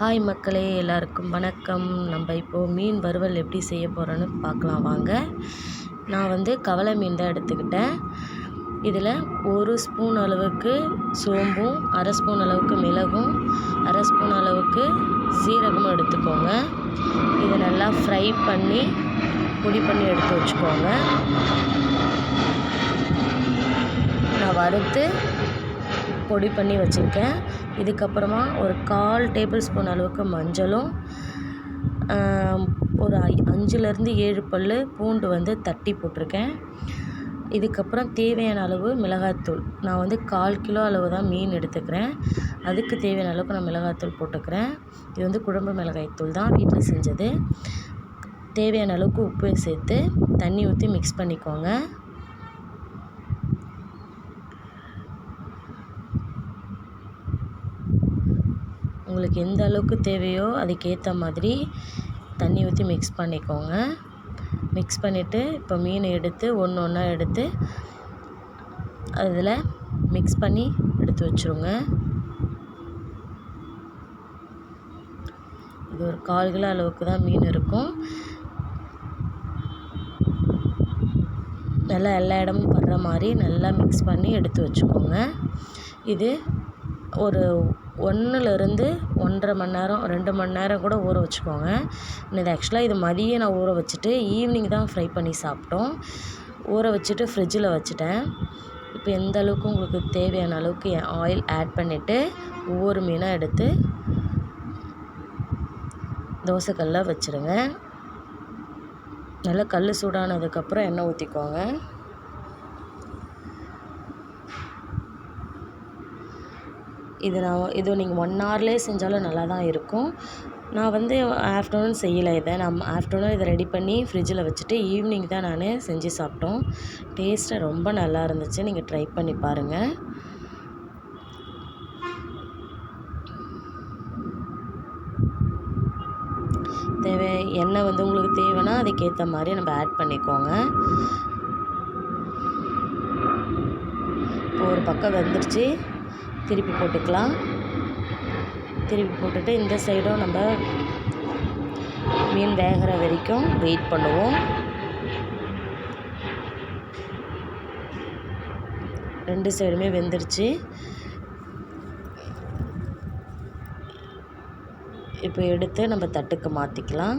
Hi மக்களே எல்லாருக்கும் வணக்கம். நம்ம இப்போது மீன் வறுவல் எப்படி செய்ய போகிறோன்னு பார்க்கலாம். வாங்க. நான் வந்து கவலை மீன் தான் எடுத்துக்கிட்டேன். இதில் ஒரு ஸ்பூன் அளவுக்கு சோம்பும் அரை ஸ்பூன் அளவுக்கு மிளகும் அரை ஸ்பூன் அளவுக்கு சீரகமும் எடுத்துக்கோங்க. இதை நல்லா ஃப்ரை பண்ணி பொடி பண்ணி எடுத்து வச்சுக்கோங்க. நான் வறுத்து பொடி பண்ணி வச்சுருக்கேன். இதுக்கப்புறமா ஒரு கால் டேபிள் ஸ்பூன் அளவுக்கு மஞ்சளும் ஒரு அஞ்சுலேருந்து ஏழு பல் பூண்டு வந்து தட்டி போட்டிருக்கேன். இதுக்கப்புறம் தேவையான அளவு மிளகாய்த்தூள். நான் வந்து கால் கிலோ அளவு தான் மீன் எடுத்துக்கிறேன். அதுக்கு தேவையான அளவுக்கு நான் மிளகாய்த்தூள் போட்டுக்கிறேன். இது வந்து குழம்பு மிளகாய்த்தூள் தான் வீட்டில் செஞ்சது. தேவையான அளவுக்கு உப்பு சேர்த்து தண்ணி ஊற்றி மிக்ஸ் பண்ணிக்கோங்க. உங்களுக்கு எந்த அளவுக்கு தேவையோ அதுக்கேற்ற மாதிரி தண்ணி ஊற்றி மிக்ஸ் பண்ணிக்கோங்க. மிக்ஸ் பண்ணிவிட்டு இப்போ மீன் எடுத்து ஒன்று ஒன்றா எடுத்து அதில் மிக்ஸ் பண்ணி எடுத்து வச்சுருங்க. இது ஒரு கால் கிலோ அளவுக்கு தான் மீன் இருக்கும். நல்லா எல்லா இடமும் படுற மாதிரி நல்லா மிக்ஸ் பண்ணி எடுத்து வச்சுக்கோங்க. இது ஒரு ஒன்றுலேருந்து ஒன்றரை மணி நேரம் ரெண்டு மணி நேரம் கூட ஊற வச்சுக்கோங்க. இது ஆக்சுவலாக இது மதியம் நான் ஊற வச்சுட்டு ஈவினிங் தான் ஃப்ரை பண்ணி சாப்பிட்டோம். ஊற வச்சுட்டு ஃப்ரிட்ஜில் வச்சுட்டேன். இப்போ எந்த அளவுக்கு உங்களுக்கு தேவையான அளவுக்கு ஆயில் ஆட் பண்ணிவிட்டு ஒவ்வொரு மீனாக எடுத்து தோசைக்கல்ல வச்சுருங்க. நல்லா கல் சூடானதுக்கப்புறம் எண்ணெய் ஊற்றிக்கோங்க இது நான் இது நீங்கள் ஒன் ஹவர்லேயே செஞ்சாலும் நல்லா தான் இருக்கும். நான் வந்து ஆஃப்டர்நூன் செய்யலை இதை. நான் ஆஃப்டர்நூன் இதை ரெடி பண்ணி ஃப்ரிட்ஜில் வச்சுட்டு ஈவினிங் தான் நான் செஞ்சு சாப்பிட்டோம். டேஸ்ட்டு ரொம்ப நல்லா இருந்துச்சு. நீங்கள் ட்ரை பண்ணி பாருங்கள் தேவை எண்ணெய் வந்து உங்களுக்கு தேவைன்னா அதுக்கேற்ற மாதிரி நம்ம ஆட் பண்ணிக்கோங்க. இப்போ ஒரு பக்கம் வெந்துருச்சு. திருப்பி போட்டுக்கலாம். திருப்பி போட்டுட்டு இந்த சைடும் நம்ம மீன் வேகிற வரைக்கும் வெயிட் பண்ணுவோம். ரெண்டு சைடுமே வெந்துருச்சு. இப்போ எடுத்து நம்ம தட்டுக்கு மாற்றிக்கலாம்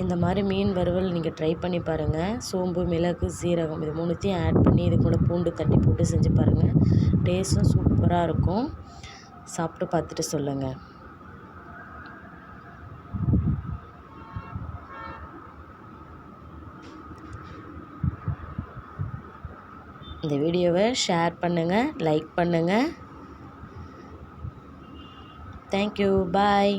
இந்த மாதிரி மீன் வறுவல் நீங்கள் ட்ரை பண்ணி பாருங்கள் சோம்பு மிளகு சீரகம் இது மூணுத்தையும் ஆட் பண்ணி இது கூட பூண்டு தட்டி போட்டு செஞ்சு பாருங்கள் டேஸ்ட்டும் சூப்பராக இருக்கும். சாப்பிட்டு பார்த்துட்டு சொல்லுங்கள் இந்த வீடியோவை ஷேர் பண்ணுங்கள் லைக் பண்ணுங்கள் தேங்க்யூ பாய்